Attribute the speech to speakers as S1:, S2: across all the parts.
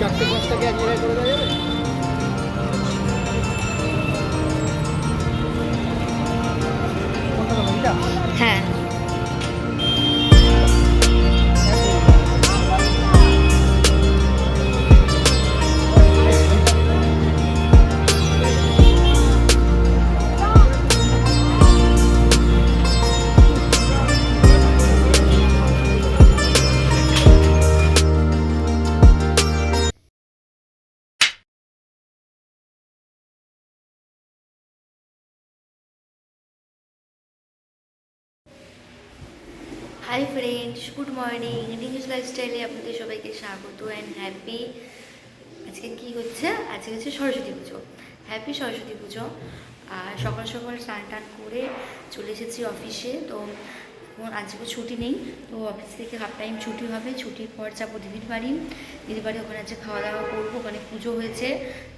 S1: চারটে পাঁচটাকে এক জায়গায় করে দেওয়া
S2: hi friends good morning English লাইফস্টাইলে আপনাদের সবাইকে স্বাগত অ্যান্ড হ্যাপি আজকে কি হচ্ছে? আজকে হচ্ছে সরস্বতী পুজো। হ্যাপি সরস্বতী পুজো। আর সকাল সকাল স্নান টান করে চলে এসেছি অফিসে তো এখন আজকে ছুটি নেই। তো অফিস থেকে হাফ টাইম ছুটি হবে। ছুটির পর যাব দিদির বাড়ি। দিদির বাড়ি ওখানে আছে খাওয়া দাওয়া করব। ওখানে পুজো হয়েছে।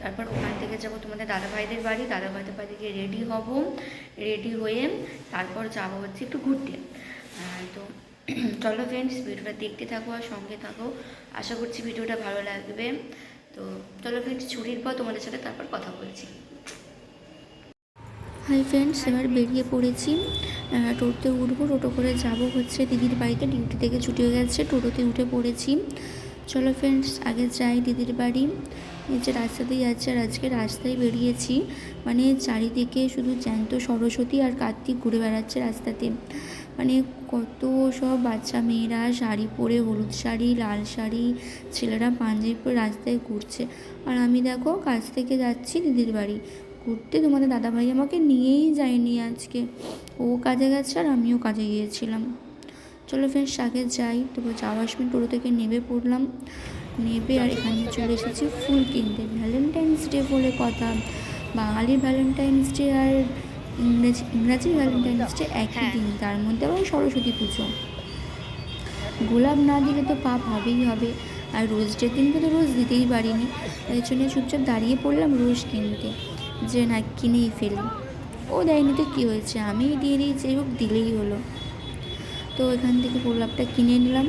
S2: তারপর ওখান থেকে যাব তোমাদের দাদা ভাইদের বাড়ি। দাদা ভাইদের বাড়ি গিয়ে রেডি হব। রেডি হয়ে তারপর যাব হচ্ছে একটু ঘুরতে। তো চলো ফ্রেন্ডস ভিডিওটা দেখতে থাকো আর সঙ্গে থাকো। আশা করছি ভিডিওটা ভালো লাগবে। তো চলো ফ্রেন্ডস ছুটির পর তোমাদের সাথে তারপর কথা বলছি। হাই ফ্রেন্ডস এবার বেরিয়ে পড়েছি। টোটোতে উঠবো, টোটো করে যাব হচ্ছে দিদির বাড়িতে। ডিউটি থেকে ছুটি হয়ে গেছে, টোটোতে উঠে পড়েছি। চলো ফ্রেন্ডস আগে যাই দিদির বাড়ি। যে রাস্তাতেই যাচ্ছে আর আজকে রাস্তায় বেরিয়েছি। মানে চারিদিকে শুধু জ্যান্ত সরস্বতী আর কার্তিক ঘুরে বেড়াচ্ছে রাস্তাতে। মানে কত সব বাচ্চা মেয়েরা শাড়ি পরে, হলুদ শাড়ি, লাল শাড়ি, ছেলেরা পাঞ্জাবি পরে রাস্তায় ঘুরছে। আর আমি দেখো কাজ থেকে যাচ্ছি দিদির বাড়ি। ঘুরতে তোমাদের দাদাভাই আমাকে নিয়েই যায়নি আজকে। ও কাজে গেছে আর আমিও কাজে গিয়েছিলাম। চলো ফ্রেন্ডস আগে যাই। তারপর যাওয়ার সময় টোটো থেকে নেমে পড়লাম। নেবে আর এখানে চলে এসেছি ফুল কিনতে। ভ্যালেন্টাইন্স ডে বলে কথা। বাঙালির ভ্যালেন্টাইন্স ডে আর ইংরেজি ইংরাজি ভ্যালেন্টাইন্স ডে একই দিন তার মধ্যে আবার সরস্বতী পুজো। গোলাপ না দিলে তো পাপ হবেই হবে আর রোজ ডে দিনকে তো রোজ দিতেই পারিনি তাই জন্য চুপচাপ দাঁড়িয়ে পড়লাম রোজ কিনতে যে না কিনেই ফেলি। ও দেয়নি তো কী হয়েছে আমি দিয়ে দিই যাই হোক দিলেই হলো। তো এখান থেকে গোলাপটা কিনে নিলাম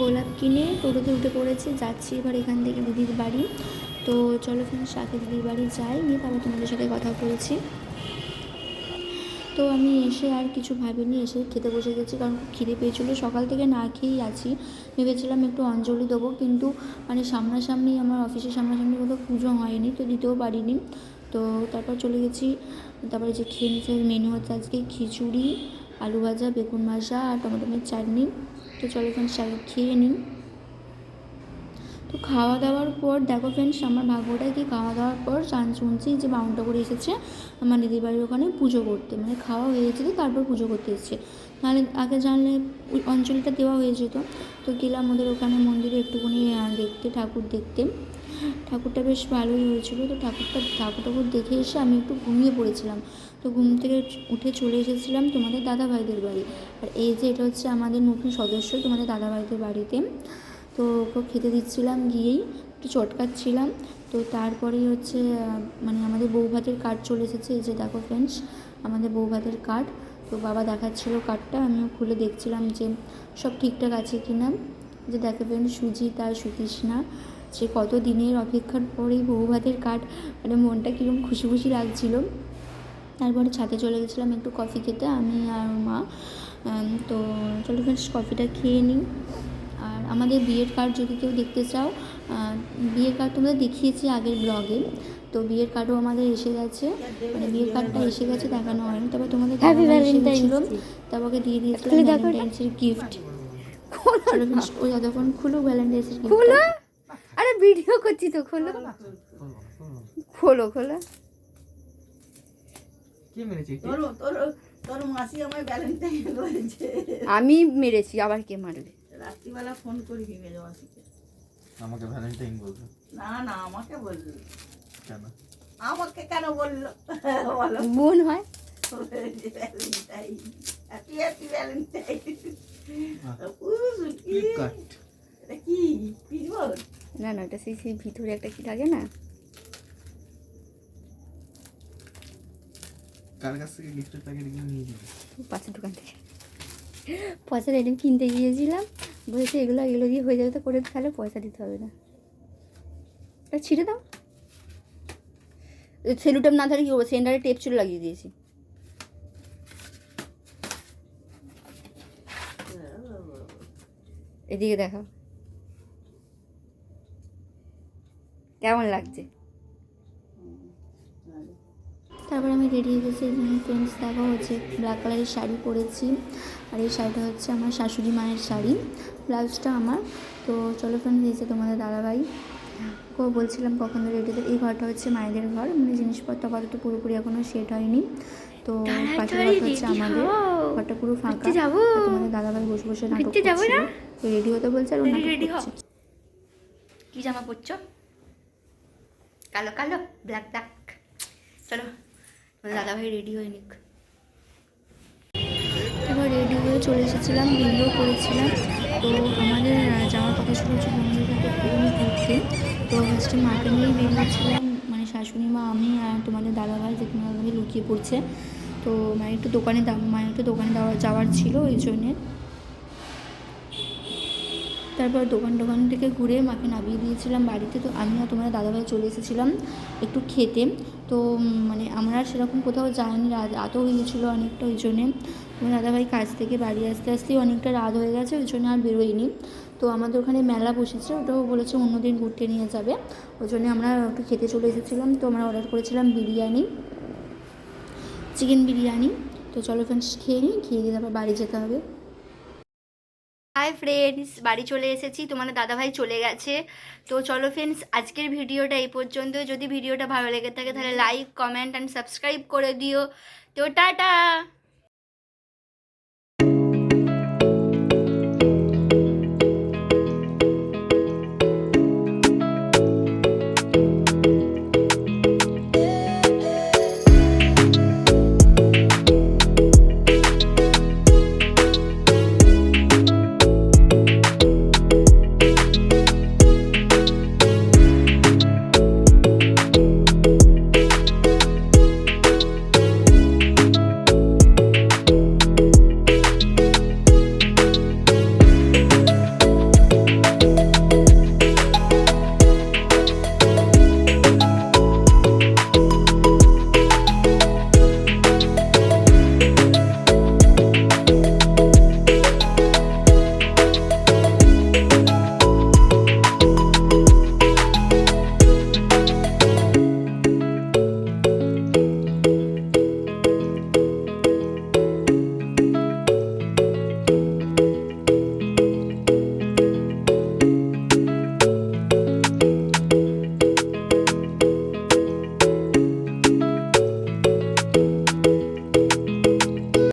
S2: গোলাপ কিনে টোটোতে উঠে পড়েছি। যাচ্ছি এবার এখান থেকে দিদির বাড়ি। তো চলো ফ্রেন্ডস আগে দিদির বাড়ি যাই, নিয়ে তারপর তোমাদের সাথে কথা বলছি। তো আমি এসে আর কিছু ভাবিনি, এসে খেতে বসে গেছি, কারণ খিদে পেয়েছিলো। সকাল থেকে না খেয়েই আছি। ভেবেছিলাম একটু অঞ্জলি দেবো, কিন্তু মানে সামনাসামনি, আমার অফিসের সামনাসামনি কোথাও পুজো হয়নি, তো দিতেও পারিনি। তো তারপর চলে গেছি, তারপরে যে খেয়ে নিচ্ছে মেনু হচ্ছে আজকে খিচুড়ি, আলু ভাজা, বেগুন ভাজা আর টমেটোমের চাটনি। তো চলো ফ্রেন্ডস আগে খেয়ে নিই। তো খাওয়া দাওয়ার পর, দেখো ফ্রেন্ডস আমার ভাগ্যটা কি? খাওয়া দাওয়ার পর চান শুনছি যে বাউনটা করে এসেছে আমার দিদির বাড়ির ওখানে পুজো করতে। মানে খাওয়া হয়ে যেত তারপর পুজো করতে এসেছে। নাহলে আগে জানলে অঞ্চলটা দেওয়া হয়ে যেত। তো গেলাম ওদের ওখানে মন্দিরে একটুখানি দেখতে, ঠাকুর দেখতে। ঠাকুরটা বেশ ভালোই হয়েছিল। তো ঠাকুরটা ঠাকুর ঠাকুর দেখে এসে আমি একটু ঘুমিয়ে পড়েছিলাম। তো ঘুম থেকে উঠে চলে এসেছিলাম তোমাদের দাদা ভাইদের বাড়ি। আর এই যে এটা হচ্ছে আমাদের নতুন সদস্য তোমাদের দাদা ভাইদের বাড়িতে। তো ওকে খেতে দিচ্ছিলাম গিয়েই, একটু চটকাচ্ছিলাম। তো তারপরেই হচ্ছে মানে আমাদের বউ ভাতের কার্ড চলে এসেছে। এই যে দেখো ফ্রেন্ডস আমাদের বউ ভাতের কার্ড। তো বাবা দেখাচ্ছিল কার্ডটা, আমিও খুলে দেখছিলাম যে সব ঠিকঠাক আছে কি না যে দেখো ফ্রেন্ড সুজিত আর সুতৃষ্ণা। সে কত দিনের অপেক্ষার পরেই বউ ভাতের কার্ড মানে মনটা কীরকম খুশি খুশি লাগছিল। তারপরে ছাদে চলে গেছিলাম একটু কফি খেতে আমি আর মা। তো চলো ফ্রেন্ডস কফিটা খেয়ে নিই। আর আমাদের বিয়ের কার্ড যদি কেউ দেখতে চাও বিয়ের কার্ড তোমরা দেখিয়েছি আগের ব্লগে তো বিয়ের কার্ডও আমাদের এসে গেছে। মানে বিয়ের কার্ডটা এসে গেছে দেখানো হয়নি। তবে তোমাদের। তারপরে দিয়ে দিয়েছিলাম ভ্যালেন্টাইন্সের গিফট ওই যতক্ষণ খুলো ভ্যালেন্টাইন্সের গিফট
S3: খোলো? আরে ভিডিও করছি তো খোলো। খোলো খোলো।
S1: কে
S4: তোর তোর তোর মাসি আমায়
S3: আমি মেরেছি আবার কে মারবে?
S4: রাত্রিবেলা ফোন করবি মেজো মাসিকে।
S1: আমাকে ভ্যালেন্টাইন বলবে।
S4: না না আমাকে
S1: কেন?
S4: আমাকে কেন বলল? বলো।
S3: বোন হয়?
S4: Valentine Valentine happy happy Valentine ও সুটকি
S1: ফ্লিপকার্ট
S4: এটা কি পিজবল
S3: না না ওটা সেই সেই ভিতরে একটা কি থাকে না?
S1: কার কাছ থেকে গিফটের প্যাকেটগুলো নিয়ে দিবি
S3: পাশের দোকান থেকে। পয়সার আইটেম কিনতে গিয়েছিলাম বলেছে এগুলো এগুলো দিয়ে হয়ে যাবে তো করে তাহলে পয়সা দিতে হবে না। এটা ছিঁড়ে দাও। সেলুটেপ না ধরে কি করব সেন্টারে টেপ চুল লাগিয়ে দিয়েছি। এদিকে দেখো কেমন লাগছে?
S2: তারপর আমি রেডি হয়ে গেছি ফ্রেন্ডস দেখা হচ্ছে ব্ল্যাক কালারের শাড়ি পরেছি। আর এই শাড়িটা হচ্ছে আমার শাশুড়ি মায়ের শাড়ি ব্লাউজটা আমার। তো চলো ফ্রেন্ড দিয়েছে তোমাদের দাদাভাই। ও বলছিলাম কখন রেডি এই ঘরটা হচ্ছে মায়েদের ঘর মানে জিনিসপত্র আপাতত পুরোপুরি এখনও সেট হয়নি। তো পাশের ঘরটা হচ্ছে আমাদের ঘরটা পুরো ফাঁকা। তোমাদের দাদাভাই বসে বসে নাটক করছিল। রেডি হতে বলছে আর ও নাটক করছে।
S3: কি জামা পরছো? কালো কালো ব্ল্যাক ব্ল্যাক চলো দাদাভাই রেডি হয়ে নিক।
S2: তারপর রেডি হয়ে চলে এসেছিলাম ভিডিও করেছিলাম। তো আমাদের যাওয়ার কথা ছিল হচ্ছে বন্ধুদের ঘুরতে তো ফার্স্টে মাকে নিয়েই বেরিয়েছিলাম মানে শাশুড়ি মা আমি আর তোমাদের দাদাভাই যে তোমার লুকিয়ে পড়ছে। তো মায়ের একটু দোকানে মায়ের একটু দোকানে যাওয়ার ছিল ওই জন্যে। তারপর দোকান টোকান থেকে ঘুরে মাকে নামিয়ে দিয়েছিলাম বাড়িতে। তো আমি আর তোমার দাদাভাই চলে এসেছিলাম একটু খেতে। তো মানে আমরা সেরকম কোথাও যাইনি, রাত রাতও হয়ে গেছিল অনেকটা, ওই জন্যে তোমার দাদাভাই কাজ থেকে বাড়ি আসতে আসতেই অনেকটা রাত হয়ে গেছে, ওই জন্য আর বেরোয়নি। তো আমাদের ওখানে মেলা বসেছে, ওটাও বলেছে অন্যদিন ঘুরতে নিয়ে যাবে। ওই জন্য আমরা একটু খেতে চলে এসেছিলাম। তো আমরা অর্ডার করেছিলাম বিরিয়ানি, চিকেন বিরিয়ানি। তো চলো ফ্রেন্ডস খেয়ে নিই, খেয়ে দিয়ে তারপর বাড়ি যেতে হবে।
S3: হাই ফ্রেন্ডস বাড়ি চলে এসেছি। তোমাদের দাদাভাই চলে গেছে। তো চলো ফ্রেন্ডস আজকের ভিডিওটা এই পর্যন্ত। যদি ভিডিওটা ভালো লেগে থাকে, তাহলে লাইক কমেন্ট অ্যান্ড সাবস্ক্রাইব করে দিও। তো টাটা!